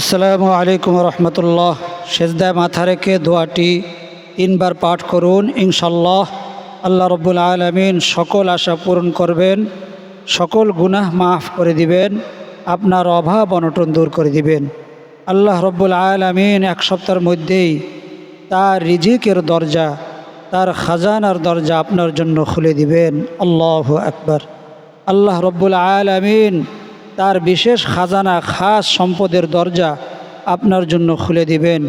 আসসালামু আলাইকুম রহমতুল্লাহ। সেজদায় মাথা রেখে দোয়াটি তিনবার পাঠ করুন, ইনশাল্লাহ। আল্লাহ রব্বুল আলমিন সকল আশা পূরণ করবেন, সকল গুনাহ মাফ করে দিবেন, আপনার অভাব অনটন দূর করে দিবেন। আল্লাহ রব্বুল আলমিন এক সপ্তাহের মধ্যেই তার রিজিকের দরজা, তার খাজানার দরজা আপনার জন্য খুলে দিবেন। আল্লাহ আকবার। আল্লাহ রব্বুল আলমিন তার বিশেষ খাজানা, খাস সম্পদের দরজা আপনার জন্য খুলে দিবেন।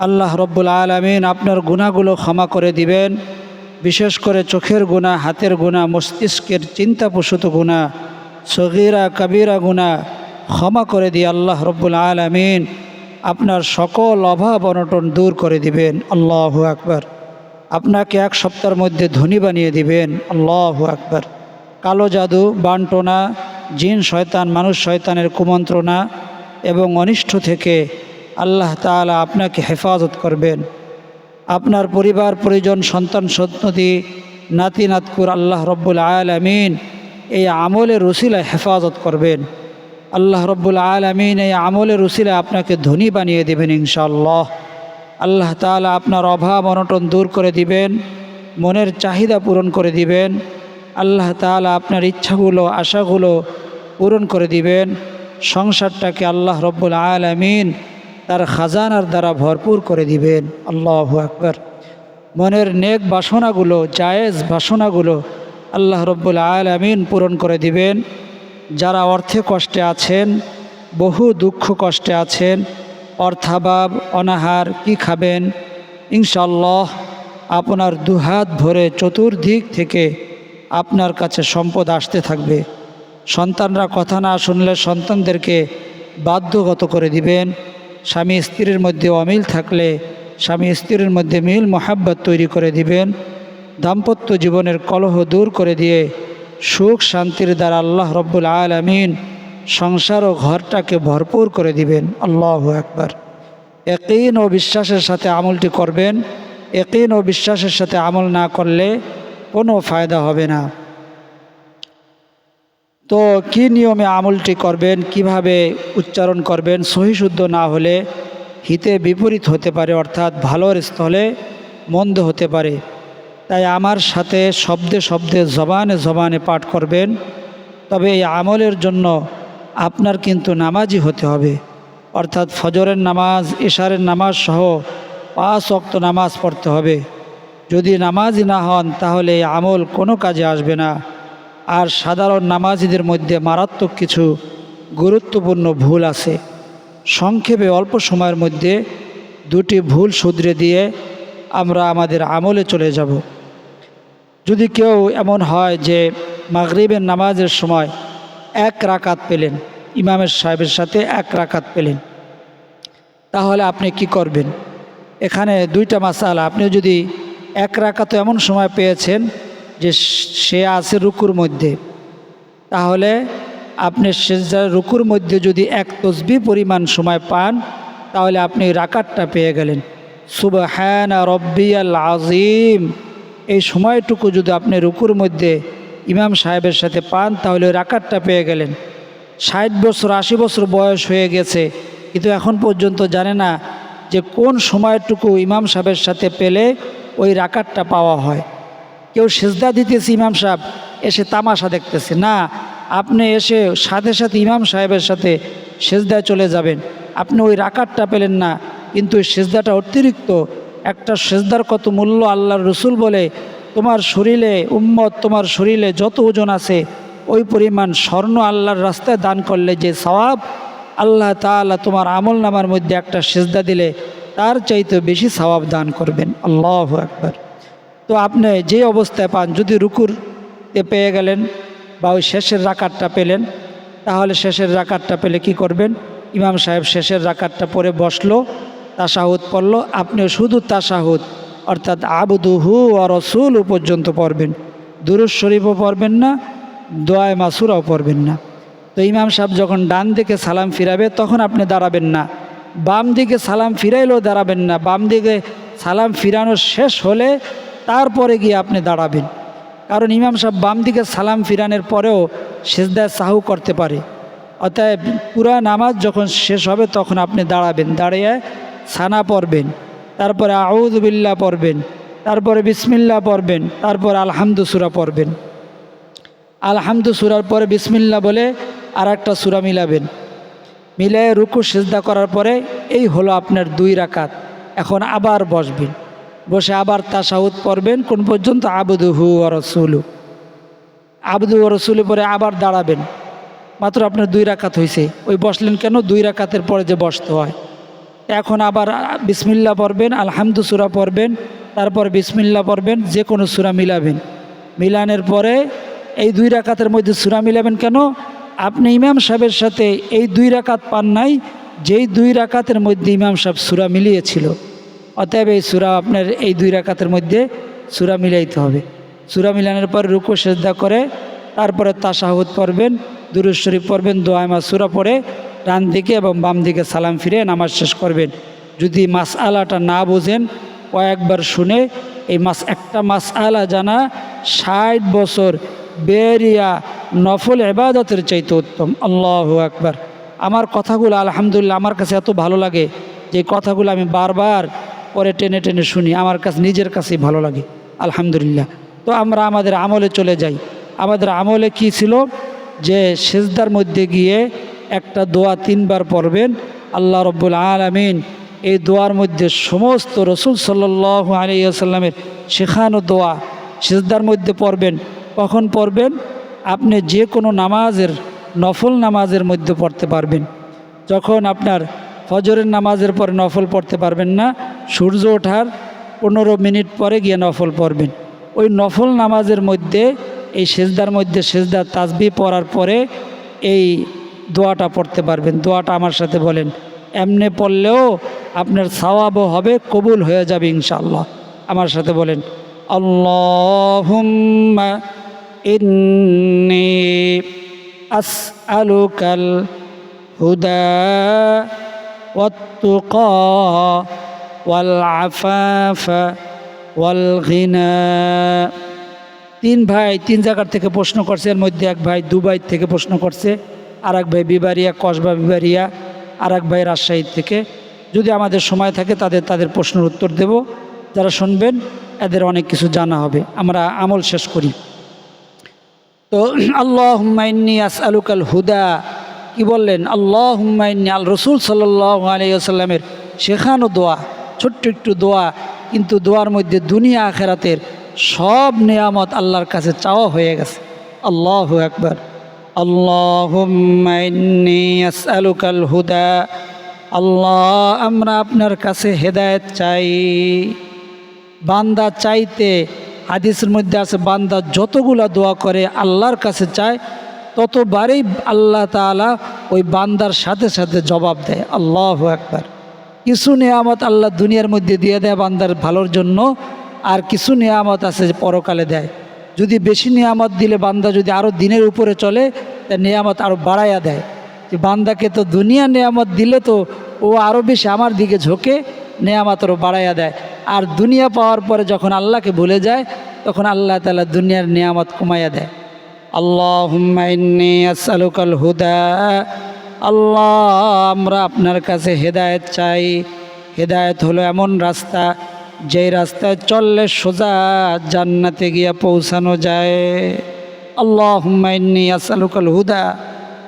আল্লাহ রব্বুল আলমিন আপনার গুণাগুলো ক্ষমা করে দিবেন। বিশেষ করে চোখের গুণা হাতের গুণা মস্তিষ্কের চিন্তাপ্রসূত গুণা সগিরা, কবিরা গুণা ক্ষমা করে দিয়ে আল্লাহ রব্বুল আলমিন আপনার সকল অভাব অনটন দূর করে দিবেন। আল্লাহ আকবার। আপনাকে এক সপ্তাহের মধ্যে ধনী বানিয়ে দিবেন। আল্লাহ আকবার। কালো জাদু, বান্টনা জিন শয়তান, মানুষ শয়তানের কুমন্ত্রণা এবং অনিষ্ট থেকে আল্লাহ তাআলা আপনাকে হেফাজত করবেন। আপনার পরিবার, পরিজন, সন্তান, সন্ততি, নাতি, নাতকুর আল্লাহ রব্বুল আলমিন এই আমলের রসিলায় হেফাজত করবেন। আল্লাহ রব্বুল আলমিন এই আমলের রসিলায় আপনাকে ধনী বানিয়ে দেবেন ইনশাআল্লাহ। আল্লাহ তাআলা আপনার অভাব, অনটন দূর করে দিবেন, মনের চাহিদা পূরণ করে দিবেন আল্লাহ তাআলা আপনার ইচ্ছাগুলো, আশাগুলো পূরণ করে দিবেন। সংসারটাকে আল্লাহ রব্বুল আলমিন তার খাজানার দ্বারা ভরপুর করে দিবেন। আল্লাহ আকবর। মনের নেক বাসনাগুলো, জায়েজ বাসনাগুলো আল্লাহ রব্বুল আলমিন পূরণ করে দিবেন। যারা অর্থে কষ্টে আছেন, বহু দুঃখ কষ্টে আছেন, অর্থাভাব, অনাহার, কি খাবেন? ইনশাল্লাহ আপনার দুহাত ভরে চতুর্দিক থেকে আপনার কাছে সম্পদ আসতে থাকবে। সন্তানরা কথা না শুনলে সন্তানদেরকে বাধ্যগত করে দিবেন। স্বামী স্ত্রীর মধ্যে অমিল থাকলে স্বামী স্ত্রীর মধ্যে মিল মোহাব্বত তৈরি করে দিবেন। দাম্পত্য জীবনের কলহ দূর করে দিয়ে সুখ শান্তির দ্বারা আল্লাহ রব্বুল আলমিন সংসার ও ঘরটাকে ভরপুর করে দিবেন। আল্লাহ একবার একইন ও বিশ্বাসের সাথে আমলটি করবেন। একইন ও বিশ্বাসের সাথে আমল না করলে কোনো ফায়দা হবে না। তো কি নিয়মে আমলটি করবেন, কীভাবে উচ্চারণ করবেন সহিশুদ্ধ না হলে হিতে বিপরীত হতে পারে, অর্থাৎ ভালোর স্থলে মন্দ হতে পারে। তাই আমার সাথে শব্দে শব্দে, জবানে জবানে পাঠ করবেন। তবে এই আমলের জন্য আপনার কিন্তু নামাজই হতে হবে। অর্থাৎ ফজরের নামাজ ইশারের নামাজ সহ পাঁচ অক্ত নামাজ পড়তে হবে। যদি নামাজি না হন, তাহলে এই আমল কোনো কাজে আসবে না। আর সাধারণ নামাজিদের মধ্যে মারাত্মক কিছু গুরুত্বপূর্ণ ভুল আছে। সংক্ষেপে অল্প সময়ের মধ্যে দুটি ভুল শুধরে দিয়ে আমরা আমাদের আমলে চলে যাব। যদি কেউ এমন হয় যে মাগরিবের নামাজের সময় এক রাকাত পেলেন, ইমামের সাহেবের সাথে এক রাকাত পেলেন, তাহলে আপনি কি করবেন? এখানে দুইটা মাসালা, আপনি যদি এক রাকাত এমন সময় পেয়েছেন যে সে আছে রুকুর মধ্যে। তাহলে আপনি সেজার রুকুর মধ্যে যদি এক তসবি পরিমাণ সময় পান, তাহলে আপনি রাকাতটা পেয়ে গেলেন। সুবহান রব্বিয়াল আজিম এই সময়টুকু যদি আপনি রুকুর মধ্যে ইমাম সাহেবের সাথে পান, তাহলে রাকাতটা পেয়ে গেলেন। ষাট বছর, আশি বছর বয়স হয়ে গেছে, কিন্তু এখন পর্যন্ত জানে না যে কোন সময়টুকু ইমাম সাহেবের সাথে পেলে ওই রাকাতটা পাওয়া হয়। কেউ সেজদা দিতেছে ইমাম সাহেব, এসে তামাশা দেখতেছে। না, আপনি এসে সাথে সাথে ইমাম সাহেবের সাথে সেজদায় চলে যাবেন। আপনি ওই রাকাতটা পেলেন না, কিন্তু ওই সেজদাটা অতিরিক্ত। একটা সেজদার কত মূল্য আল্লাহর রসুল বলে, তোমার শরীরে, উম্মত তোমার শরীরে যত ওজন আছে, ওই পরিমাণ স্বর্ণ আল্লাহর রাস্তায় দান করলে যে সওয়াব, আল্লাহ তাআলা তোমার আমল নামার মধ্যে একটা সেজদা দিলে তার চাইতে বেশি সওয়াব দান করবেন। আল্লাহ একবার তো আপনি যে অবস্থায় পান, যদি রুকুরতে পেয়ে গেলেন বা ওই শেষের রাকাতটা পেলেন, তাহলে শেষের রাকাতটা পেলে কি করবেন? ইমাম সাহেব শেষের রাকাতটা পরে বসল তাসাহুদ পড়ল, আপনি শুধু তাসাহুদ অর্থাৎ আবুদুহু ও রসুল পর্যন্ত পড়বেন। দুরুজ শরীফও পড়বেন না, দোয়ায় মাসুরাও পড়বেন না। তো ইমাম সাহেব যখন ডান দিকে সালাম ফিরাবে, তখন আপনি দাঁড়াবেন না। বাম দিকে সালাম ফিরাইলেও দাঁড়াবেন না। বাম দিকে সালাম ফিরানো শেষ হলে তারপরে গিয়ে আপনি দাঁড়াবেন। কারণ ইমাম সাহেব বাম দিকে সালাম ফিরানোর পরেও সেজদায় সাহু করতে পারে। অতএব পুরা নামাজ যখন শেষ হবে তখন আপনি দাঁড়াবেন, দাঁড়িয়ে সানা পড়বেন, তারপরে আউদবিল্লা পড়বেন, তারপরে বিসমিল্লা পড়বেন, তারপর আলহামদুসুরা পড়বেন। আলহামদু সুরার পরে বিসমিল্লা বলে আর একটা সুরা মিলাবেন। মিলে রুকু, সেজদা করার পরে এই হলো আপনার দুই রাকাত। এখন আবার বসবেন। বসে আবার তাসাউদ পড়বেন। কোন পর্যন্ত? আবুদুহু রসুলু। আবদু রসুলে পরে আবার দাঁড়াবেন। মাত্র আপনার দুই রাকাত হয়েছে ওই বসলেন কেন? দুই রাকাতের পরে যে বসতে হয়। এখন আবার বিসমিল্লা পড়বেন, আলহামদু সুরা পড়বেন, তারপর বিসমিল্লা পড়বেন, যে কোনো সুরা মিলাবেন। মিলানের পরে এই দুই রাকাতের মধ্যে সুরা মিলাবেন কেন? আপনি ইমাম সাহেবের সাথে এই দুই রাকাত পান নাই, যেই দুই রাকাতের মধ্যে ইমাম সাহেব সুরা মিলিয়েছিল। অতএব এই সুরা আপনার এই দুই রাকাতের মধ্যে সুরা মিলাইতে হবে। সুরা মিলানোর পর রুকু, সেজদা করে, তারপরে তাসাহুদ পড়বেন দুরুজ শরীফ পড়বেন দোয়ামা সুরা পড়ে, ডান দিকে এবং বাম দিকে সালাম ফিরে নামাজ শেষ করবেন। যদি মাস আলাটা না বোঝেন, কয়েকবার শুনে এই মাস, একটা মাস আলা জানা ষাট বছর বেরিয়া নফল এবাদতের চাইতে উত্তম। আল্লাহ একবার আমার কথাগুলো আলহামদুলিল্লাহ আমার কাছে এত ভালো লাগে যে কথাগুলো আমি বারবার পরে টেনে টেনে শুনি, আমার কাছে নিজের কাছেই ভালো লাগে। আলহামদুলিল্লাহ। তো আমরা আমাদের আমলে চলে যাই। আমাদের আমলে কি ছিল? যে সেজদার মধ্যে গিয়ে একটা দোয়া তিনবার পড়বেন। আল্লাহ রব্বুল আলমিন এই দোয়ার মধ্যে সমস্ত রসুল সাল্লাহ আলিয়াল্লামের শেখানো দোয়া সেজদার মধ্যে পড়বেন। কখন পড়বেন? আপনি যে কোনো নামাজের, নফল নামাজের মধ্যে পড়তে পারবেন। যখন আপনার ফজরের নামাজের পরে নফল পড়তে পারবেন না, সূর্য ওঠার পনেরো মিনিট পরে গিয়ে নফল পড়বেন। ওই নফল নামাজের মধ্যে, এই সেজদার মধ্যে সেজদার তাসবি পড়ার পরে এই দোয়াটা পড়তে পারবেন। দোয়াটা আমার সাথে বলেন। এমনে পড়লেও আপনার সওয়াবও হবে, কবুল হয়ে যাবে ইনশাআল্লাহ। আমার সাথে বলেন, আল্লাহুম্মা ইন্নি আসআলুকাল হুদা والتقى والعفاف والغنى তিন ভাই তিন জায়গার থেকে প্রশ্ন করছে এর মধ্যে এক ভাই দুবাই থেকে প্রশ্ন করছে আর এক ভাই বিবারিয়া কসবা বিবারিয়া আর এক ভাই রাজশাহী থেকে যদি আমাদের সময় থাকে তাদের তাদের প্রশ্নের উত্তর দেব যারা শুনবেন এদের অনেক কিছু জানা হবে আমরা আমল শেষ করি তো আল্লাহ হুম্মাইনি আস আলুকাল হুদা। কি বললেন? আল্লাহ হুম্মাইনি আল রসুল সাল্লাহ আলিয়াল্লামের শেখানো দোয়া, ছোট্ট একটু দোয়া। কিন্তু দোয়ার মধ্যে দুনিয়া আখেরাতের সব নিয়ামত আল্লাহর কাছে চাওয়া হয়ে গেছে। আল্লাহ একবার আল্লাহ আলুকাল হুদা। আল্লাহ, আমরা আপনার কাছে হেদায়েত চাই। বান্দা চাইতে হাদিসের মধ্যে আছে, বান্দা যতগুলা দোয়া করে আল্লাহর কাছে চায়, ততবারেই আল্লাহ তাআলা ওই বান্দার সাথে সাথে জবাব দেয়, আল্লাহ একবার কিছু নিয়ামত আল্লাহ দুনিয়ার মধ্যে দিয়ে দেয় বান্দার ভালোর জন্য, আর কিছু নিয়ামত আছে পরকালে দেয়। যদি বেশি নিয়ামত দিলে বান্দা যদি আরও দিনের উপরে চলে, তা নিয়ামত আরও বাড়াইয়া দেয়। যে বান্দাকে তো দুনিয়া নিয়ামত দিলে তো ও আরও বেশি আমার দিকে ঝোঁকে, নেয়ামত আরও বাড়াইয়া দেয়। আর দুনিয়া পাওয়ার পরে যখন আল্লাহকে ভুলে যায়, তখন আল্লাহ তালা দুনিয়ার নিয়ামত কমাইয়া দেয়। আল্লাহ আসালুকাল হুদা। আল্লাহ, আমরা আপনার কাছে হেদায়েত চাই। হেদায়েত হলো এমন রাস্তা, যেই রাস্তায় চললে সোজা জান্নাতে গিয়া পৌঁছানো যায়। আল্লাহ হুম্মাইন্নি আসালুকাল হুদা।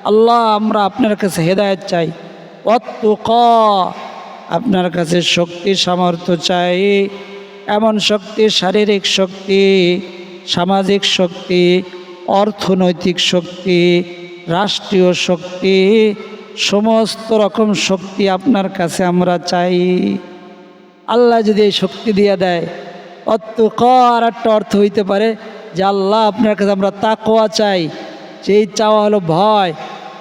আল্লাহ, আমরা আপনার কাছে হেদায়েত চাই। অত্তুক আপনার কাছে শক্তি, সামর্থ্য চাই। এমন শক্তি, শারীরিক শক্তি, সামাজিক শক্তি, অর্থনৈতিক শক্তি, রাষ্ট্রীয় শক্তি, সমস্ত রকম শক্তি আপনার কাছে আমরা চাই। আল্লাহ যদি এই শক্তি দিয়ে দেয় অত আর একটা অর্থ হইতে পারে যে আল্লাহ আপনার কাছে আমরা তাকোয়া চাই। যেই চাওয়া হলো ভয়,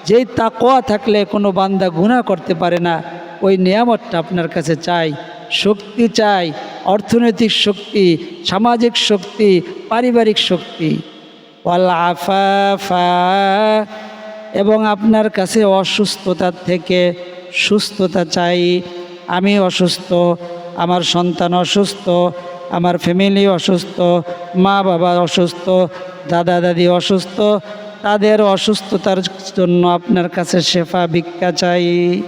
যেই তাকোয়া থাকলে কোনো বান্দা গুণা করতে পারে না। ওই নিয়ামতটা আপনার কাছে চাই, শক্তি চাই, অর্থনৈতিক শক্তি, সামাজিক শক্তি, পারিবারিক শক্তি। আফাফা। এবং আপনার কাছে অসুস্থতার থেকে সুস্থতা চাই। আমি অসুস্থ, আমার সন্তান অসুস্থ, আমার ফ্যামিলি অসুস্থ, মা বাবা অসুস্থ, দাদা দাদি অসুস্থ, তাদের অসুস্থতার জন্য আপনার কাছে শেফা ভিক্ষা চাই।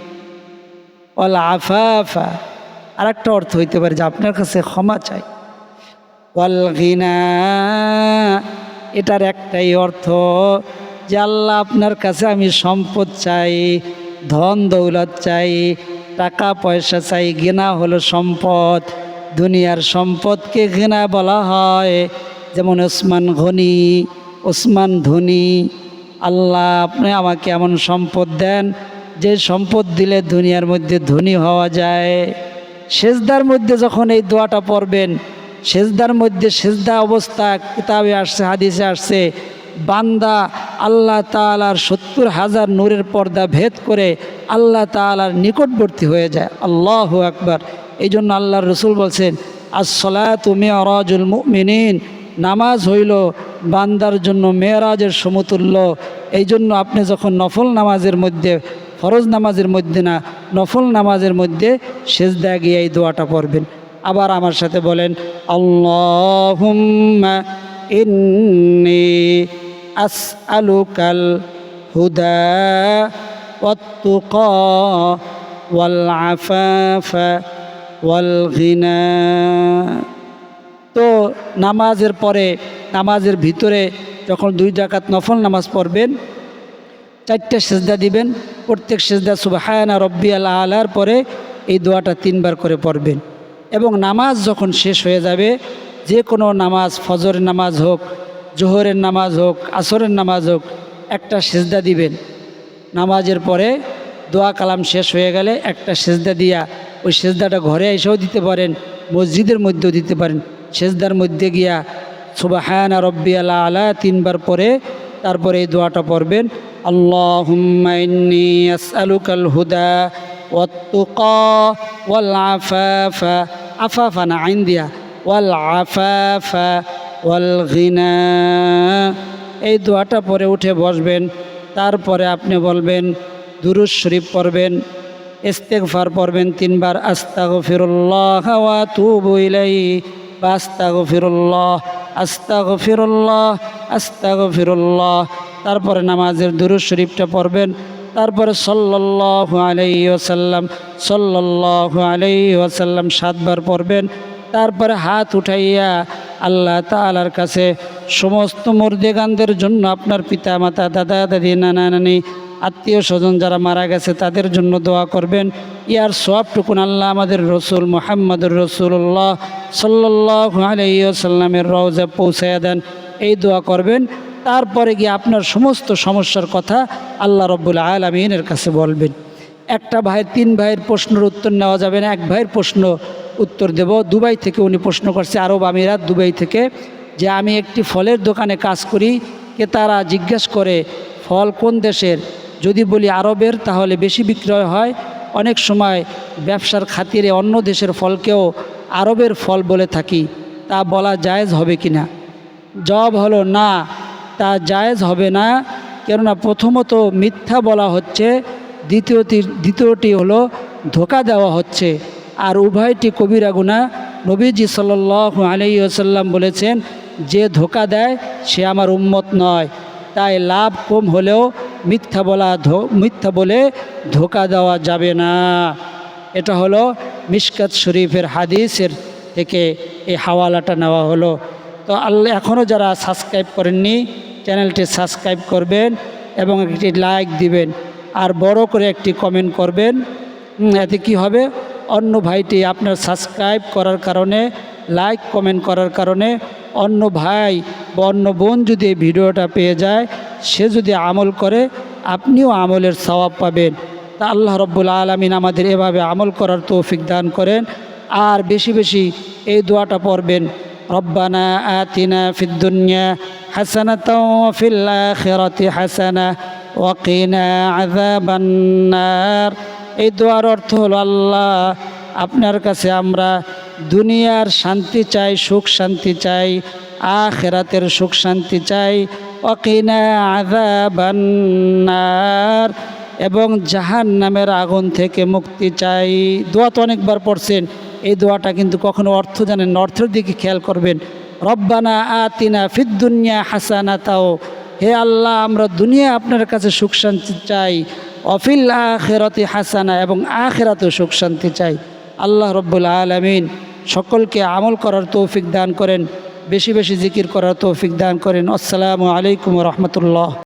অল আফাফা। আর একটা অর্থ হইতে পারে যে আপনার কাছে ক্ষমা চাই। ওয়াল ঘিনা এটার একটাই অর্থ যে আল্লাহ আপনার কাছে আমি সম্পদ চাই, ধন দৌলত চাই, টাকা পয়সা চাই ঘৃণা হলো সম্পদ। দুনিয়ার সম্পদকে ঘৃণা বলা হয়। যেমন ওসমান ঘনি ওসমান ধনী, আল্লাহ আপনি আমাকে এমন সম্পদ দেন যে সম্পদ দিলে দুনিয়ার মধ্যে ধনী হওয়া যায়, সেজদার মধ্যে যখন এই দোয়াটা পড়বেন, সেজদার মধ্যে সেজদা অবস্থা কিতাবে আসছে, হাদিসে আসছে, বান্দা আল্লাহ তালার সত্তর হাজার নূরের পর্দা ভেদ করে আল্লাহ তালার নিকটবর্তী হয়ে যায়। আল্লাহ আকবার। এই জন্য আল্লাহর রসুল বলছেন আসলা তুমি অরাজুল মিনিন নামাজ হইল বান্দার জন্য মেয়েরাজের সমতুল্য। এই জন্য আপনি যখন নফল নামাজের মধ্যে ফরজ নামাজের মধ্যে না, নফল নামাজের মধ্যে সেজদা গিয়ে এই দোয়াটা পড়বেন। আবার আমার সাথে বলেন, আল্লাহুম্মা ইন্নি আসআলুকাল হুদা তো নামাজের পরে, নামাজের ভিতরে যখন দুই ডাকাত নফল নামাজ পড়বেন চারটে সেজদা দিবেন, প্রত্যেক সেজদা সুবাহায়না রব্বি আল্লাহ আলার পরে এই দোয়াটা তিনবার করে পড়বেন। এবং নামাজ যখন শেষ হয়ে যাবে যে কোনো নামাজ, ফজরের নামাজ হোক, জোহরের নামাজ হোক, আসরের নামাজ হোক, একটা সেজদা দিবেন। নামাজের পরে দোয়া কালাম শেষ হয়ে গেলে একটা সেজদা দিয়া ওই সেজদাটা ঘরে এসেও দিতে পারেন, মসজিদের মধ্যেও দিতে পারেন। সেজদার মধ্যে গিয়া সুবাহায়না রব্বি আল্লাহ আলা তিনবার পরে তারপরে এই দোয়াটা পড়বেন আসআলুকাল হুদা আইন দিয়া এই দোয়াটা পরে উঠে বসবেন, তারপরে আপনি বলবেন দুরুজ শরীফ পড়বেন, ইস্তেগফার পড়বেন তিনবার, আস্তাগফিরুল্লাহ ওয়া তুবু ইলাইহি বা আস্তাগফিরুল্লাহ আস্তাগফিরুল্লাহ। আস্তাগফিরুল্লাহ তারপরে নামাজের দুরুজ শরীফটা পড়বেন। তারপরে সল্লাল্লাহু আলাইহি ওয়াসাল্লাম, সল্লাল্লাহু আলাইহি ওয়াসাল্লাম সাতবার পড়বেন। তারপরে হাত উঠাইয়া আল্লাহ তাআলার কাছে সমস্ত মুর্দেগানদের জন্য আপনার পিতা মাতা দাদা, দাদি, নানা, নানি, আত্মীয় স্বজন যারা মারা গেছে তাদের জন্য দোয়া করবেন। ইয়ার সবটুকুন আল্লাহ আমাদের রসুল মোহাম্মদুর রসুল্লাহ সাল্লাহ আলাইসাল্লামের রওজা পৌঁছাইয়া দেন। এই দোয়া করবেন। তারপরে গিয়ে আপনার সমস্ত সমস্যার কথা আল্লাহ রব্বুল আলমিনের কাছে বলবেন। একটা ভাইয়ের, তিন ভাইয়ের প্রশ্নের উত্তর নেওয়া যাবে না। এক ভাইয়ের প্রশ্ন উত্তর দেব। দুবাই থেকে উনি প্রশ্ন করছে, আরব আমিরাত, দুবাই থেকে যে আমি একটি ফলের দোকানে কাজ করি। কে তারা জিজ্ঞেস করে, ফল কোন দেশের? যদি বলি আরবের, তাহলে বেশি বিক্রয় হয়। অনেক সময় ব্যবসার খাতিরে অন্য দেশের ফলকেও আরবের ফল বলে থাকি। তা বলা জায়েজ হবে কি না জবাব হলো, না, তা জায়েজ হবে না। কেননা প্রথমত মিথ্যা বলা হচ্ছে দ্বিতীয়টি দ্বিতীয়টি হলো ধোকা দেওয়া হচ্ছে। আর উভয়টি কবিরা গুণা। নবীজি সাল আলাই আসাল্লাম বলেছেন, যে ধোকা দেয়, সে আমার উম্মত নয়। তাই লাভ কম হলেও মিথ্যা বলা মিথ্যা বলে ধোকা দেওয়া যাবে না। এটা হলো মিশকাত শরীফের হাদিসের থেকে এই হাওয়ালাটা নেওয়া হলো। তো আল্লাহ এখনও যারা সাবস্ক্রাইব করেননি চ্যানেলটি সাবস্ক্রাইব করবেন এবং একটি লাইক দিবেন। আর বড় করে একটি কমেন্ট করবেন। এতে কি হবে? অন্য ভাইটি আপনার সাবস্ক্রাইব করার কারণে লাইক কমেন্ট করার কারণে, অন্য ভাই বা অন্য বোন যদি এই ভিডিওটা পেয়ে যায়, সে যদি আমল করে, আপনিও আমলের সওয়াব পাবেন। তা আল্লাহ রব্বুল আলমিন আমাদের এভাবে আমল করার তৌফিক দান করেন। আর বেশি বেশি এই দোয়াটা পড়বেন। রব্বানা আতিনা ফিদ্দুনিয়া হাসানাতাও ফিল আখিরাতি হাসানা ওয়াকিনা আযাবান্নার এই দোয়ার অর্থ হলো আল্লাহ আপনার কাছে আমরা দুনিয়ার শান্তি চাই, সুখ শান্তি চাই, আখেরাতের সুখ শান্তি চাই অকিনা আজাবান্নার এবং জাহান নামের আগুন থেকে মুক্তি চাই। দোয়া তো অনেকবার পড়ছেন। এই দোয়াটা কিন্তু কখনো অর্থ জানেন অর্থের দিকে খেয়াল করবেন। রব্বানা আতিনা ফিদ্দুনিয়া হাসানা তাও হে আল্লাহ, আমরা দুনিয়া আপনার কাছে সুখ শান্তি চাই, অফিল আখেরতি হাসানা এবং আখেরাতেও সুখ শান্তি চাই। আল্লাহ রব্বুল আলমিন সকলকে আমল করার তৌফিক দান করেন, বেশি বেশি জিকির করার তৌফিক দান করেন। আসসালামু আলাইকুম রহমতুল্লাহ।